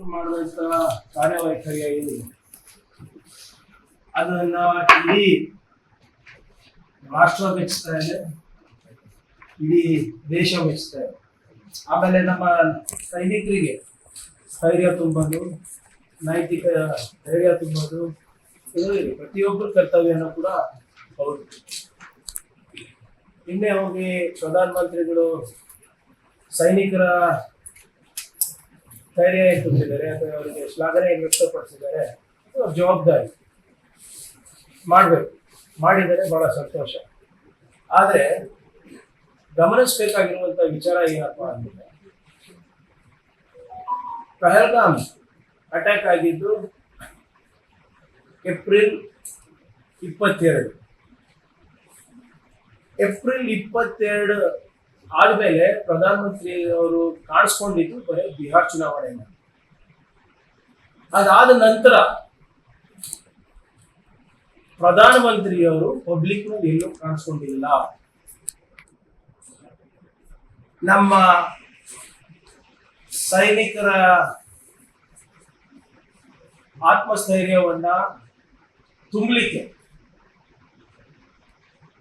ಮಾಡುವಂತ ಕಾರ್ಯವೈಖರ್ಯ ಏನಿದೆ ಅದನ್ನ ಇಡೀ ರಾಷ್ಟ್ರ ಮೆಚ್ತಾ ಇದೆ. ಇಡೀ ದೇಶ ಮೆಚ್ತಾ ಇದೆ. ಆಮೇಲೆ ನಮ್ಮ ಸೈನಿಕರಿಗೆ ಸ್ಥೈರ್ಯ ತುಂಬೋದು, ನೈತಿಕ ಧೈರ್ಯ ತುಂಬೋದು ಇದು ಪ್ರತಿಯೊಬ್ಬರ ಕರ್ತವ್ಯನೂ ಕೂಡ ಹೌದು. ನಿನ್ನೆ ಹೋಗಿ ಪ್ರಧಾನಮಂತ್ರಿಗಳು ಸೈನಿಕರ ಧೈರ್ಯ ತುಂಬಿದ್ದಾರೆ ಅಥವಾ ಅವರಿಗೆ ಶ್ಲಾಘನೆ ವ್ಯಕ್ತಪಡಿಸಿದ್ದಾರೆ ಅವ್ರ ಜವಾಬ್ದಾರಿ. ಮಾಡಬೇಕು. ಮಾಡಿದರೆ ಬಹಳ ಸಂತೋಷ. ಆದರೆ ಗಮನಿಸಬೇಕಾಗಿರುವಂಥ ವಿಚಾರ ಏನಪ್ಪ ಅಂದರೆ, ಪಹಲ್ಗಾಮ್ ಅಟ್ಯಾಕ್ ಆಗಿದ್ದು ಏಪ್ರಿಲ್ ಇಪ್ಪತ್ತೆರಡು. ಏಪ್ರಿಲ್ ಇಪ್ಪತ್ತೆರಡು ಆದಮೇಲೆ ಪ್ರಧಾನಮಂತ್ರಿ ಅವರು ಕಾಣಿಸ್ಕೊಂಡಿದ್ದು ಬಿಹಾರ್ ಚುನಾವಣೆಯನ್ನು ಅದಾದ ನಂತರ ಪ್ರಧಾನಮಂತ್ರಿಯವರು ಪಬ್ಲಿಕ್ನಲ್ಲಿ ಎಲ್ಲೂ ಕಾಣಿಸ್ಕೊಂಡಿಲ್ಲ. ನಮ್ಮ ಸೈನಿಕರ ಆತ್ಮಸ್ಥೈರ್ಯವನ್ನ ತುಂಬಲಿಕ್ಕೆ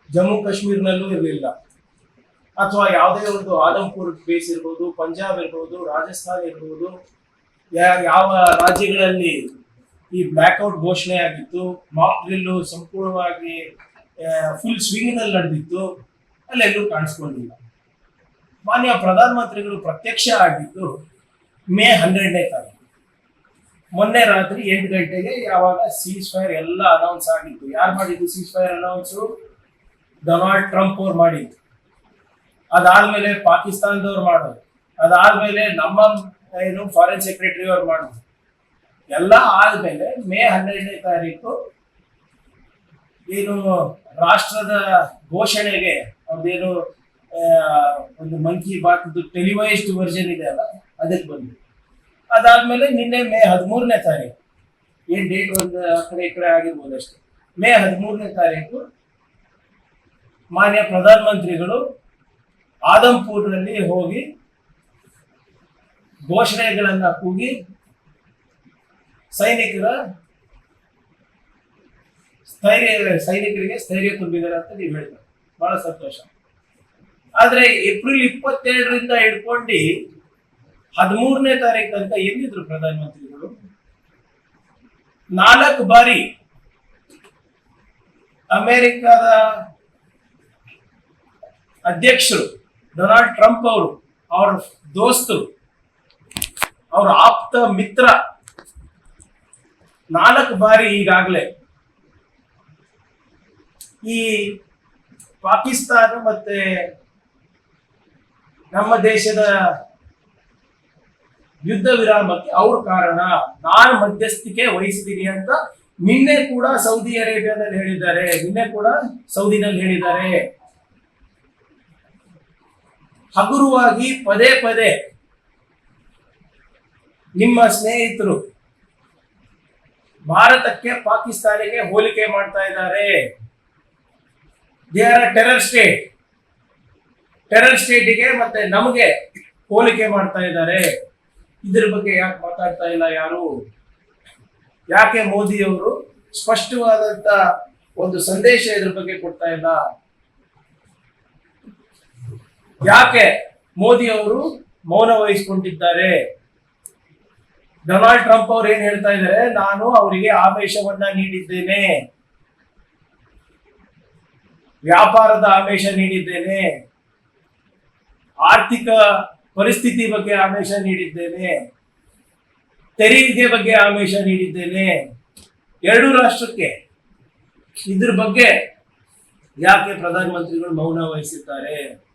ಜಮ್ಮು ಕಾಶ್ಮೀರ್ನಲ್ಲೂ ಇರಲಿಲ್ಲ. ಅಥವಾ ಯಾವುದೇ ಒಂದು ಆದಂಪುರ್ ಬೇಸ್ ಇರ್ಬೋದು, ಪಂಜಾಬ್ ಇರ್ಬೋದು, ರಾಜಸ್ಥಾನ್ ಇರ್ಬೋದು ಯಾವ ರಾಜ್ಯಗಳಲ್ಲಿ ಈ ಬ್ಲ್ಯಾಕ್ಔಟ್ ಘೋಷಣೆ ಆಗಿತ್ತು ಮಾಕ್ ಡ್ರಿಲ್ಲು ಸಂಪೂರ್ಣವಾಗಿ ಫುಲ್ ಸ್ವಿಂಗ್ನಲ್ಲಿ ನಡೆದಿತ್ತು, ಅಲ್ಲೆಲ್ಲೂ ಕಾಣಿಸ್ಕೊಂಡಿಲ್ಲ. ಮಾನ್ಯ ಪ್ರಧಾನಮಂತ್ರಿಗಳು ಪ್ರತ್ಯಕ್ಷ ಆಗಿದ್ದು, ಮೇ ಹನ್ನೆರಡನೇ ತಾರೀಕು. ಮೊನ್ನೆ ರಾತ್ರಿ ಎಂಟು ಗಂಟೆಗೆ ಯಾವಾಗ ಸೀಸ್ ಫೈರ್ ಎಲ್ಲ ಅನೌನ್ಸ್ ಆಗಿತ್ತು. ಯಾರು ಮಾಡಿದ್ದು cease fire announce Donald Trump ಅವ್ರು ಮಾಡಿದ್ದು. ಅದಾದ್ಮೇಲೆ ಪಾಕಿಸ್ತಾನದವ್ರು ಮಾಡೋದು. ಅದಾದ್ಮೇಲೆ ನಮ್ಮ ಏನು ಫಾರಿನ್ ಸೆಕ್ರೆಟರಿ ಅವ್ರು ಮಾಡೋದು. ಎಲ್ಲ ಆದ್ಮೇಲೆ ಮೇ ಹನ್ನೆರಡನೇ ತಾರೀಕು ಏನು ರಾಷ್ಟ್ರದ ಘೋಷಣೆಗೆ ಅವ್ರದ್ದೇನು ಒಂದು ಮನ್ ಕಿ ಬಾತ್ ಟೆಲಿವೈಸ್ಡ್ ವರ್ಜನ್ ಇದೆ ಅಲ್ಲ, ಅದಕ್ಕೆ ಬಂದ್ವಿ. ಅದಾದ್ಮೇಲೆ ನಿನ್ನೆ ಮೇ ಹದಿಮೂರನೇ ತಾರೀಕು, ಏನ್ ಡೇಟ್ ಒಂದು ಕಡೆ ಈ ಕಡೆ ಆಗಿರ್ಬೋದು ಅಷ್ಟೇ ಮೇ ಹದಿಮೂರನೇ ತಾರೀಕು ಮಾನ್ಯ ಪ್ರಧಾನಮಂತ್ರಿಗಳು ಆದಂಪುರ್ನಲ್ಲಿ ಹೋಗಿ ಘೋಷಣೆಗಳನ್ನ ಕೂಗಿ ಸೈನಿಕರ ಸ್ಥೈರ್ಯ, ಸೈನಿಕರಿಗೆ ಸ್ಥೈರ್ಯ ತುಂಬಿದ್ದಾರೆ ಅಂತ ನೀವು ಹೇಳ್ತಾರೆ ಬಹಳ ಸಂತೋಷ. ಆದ್ರೆ ಏಪ್ರಿಲ್ ಇಪ್ಪತ್ತೆರಡರಿಂದ ಹಿಡ್ಕೊಂಡು ಹದಿಮೂರನೇ ತಾರೀಕು ತನಕ ಎಲ್ಲಿದ್ರು ಪ್ರಧಾನಮಂತ್ರಿಗಳು? ನಾಲ್ಕು ಬಾರಿ ಅಮೆರಿಕದ ಅಧ್ಯಕ್ಷರು ಡೊನಾಲ್ಡ್ ಟ್ರಂಪ್ ಅವರು, ಅವರ ದೋಸ್ತರು ಅವರ ಆಪ್ತ ಮಿತ್ರ, ನಾಲ್ಕು ಬಾರಿ ಈಗಾಗಲೇ ಈ ಪಾಕಿಸ್ತಾನ ಮತ್ತೆ ನಮ್ಮ ದೇಶದ ಯುದ್ಧ ವಿರಾಮಕ್ಕೆ ಅವ್ರ ಕಾರಣ, ನಾನು ಮಧ್ಯಸ್ಥಿಕೆ ವಹಿಸ್ತೀನಿ ಅಂತ ನಿನ್ನೆ ಕೂಡ ಸೌದಿ ಅರೇಬಿಯಾದಲ್ಲಿ ಹೇಳಿದ್ದಾರೆ. ನಿನ್ನೆ ಕೂಡ ಸೌದಿನಲ್ಲಿ ಹೇಳಿದ್ದಾರೆ. ಹಗುರವಾಗಿ ಪದೇ ಪದೇ ನಿಮ್ಮ ಸ್ನೇಹಿತರು ಭಾರತಕ್ಕೆ ಪಾಕಿಸ್ತಾನಿಗೆ ಹೋಲಿಕೆ ಮಾಡ್ತಾ ಇದ್ದಾರೆ. They are terror state terror ಸ್ಟೇಟಿಗೆ ಮತ್ತೆ ನಮಗೆ ಹೋಲಿಕೆ ಮಾಡ್ತಾ ಇದ್ದಾರೆ. ಇದ್ರ ಬಗ್ಗೆ ಯಾಕೆ ಮಾತಾಡ್ತಾ ಇಲ್ಲ ಯಾರು? ಯಾಕೆ ಮೋದಿ ಅವರು ಸ್ಪಷ್ಟವಾದಂತ ಒಂದು ಸಂದೇಶ ಇದ್ರ ಬಗ್ಗೆ ಕೊಡ್ತಾ ಇಲ್ಲ? ಯಾಕೆ ಮೋದಿ ಅವರು ಮೌನ ವಹಿಸಿಕೊಂಡಿದ್ದಾರೆ? ಡೊನಾಲ್ಡ್ ಟ್ರಂಪ್ ಅವ್ರು ಏನ್ ಹೇಳ್ತಾ ಇದ್ದಾರೆ? ನಾನು ಅವರಿಗೆ ಆವೇಶವನ್ನ ನೀಡಿದ್ದೇನೆ. ವ್ಯಾಪಾರದ ಆವೇಶ ನೀಡಿದ್ದೇನೆ. ಆರ್ಥಿಕ ಪರಿಸ್ಥಿತಿ ಬಗ್ಗೆ ಆಮೇಶ ನೀಡಿದ್ದೇನೆ. ತೆರಿಗೆ ಬಗ್ಗೆ ಆವೇಶ ನೀಡಿದ್ದೇನೆ. ಎರಡು ರಾಷ್ಟ್ರಕ್ಕೆ ಇದ್ರ ಬಗ್ಗೆ ಯಾಕೆ ಪ್ರಧಾನಮಂತ್ರಿಗಳು ಮೌನ ವಹಿಸಿದ್ದಾರೆ?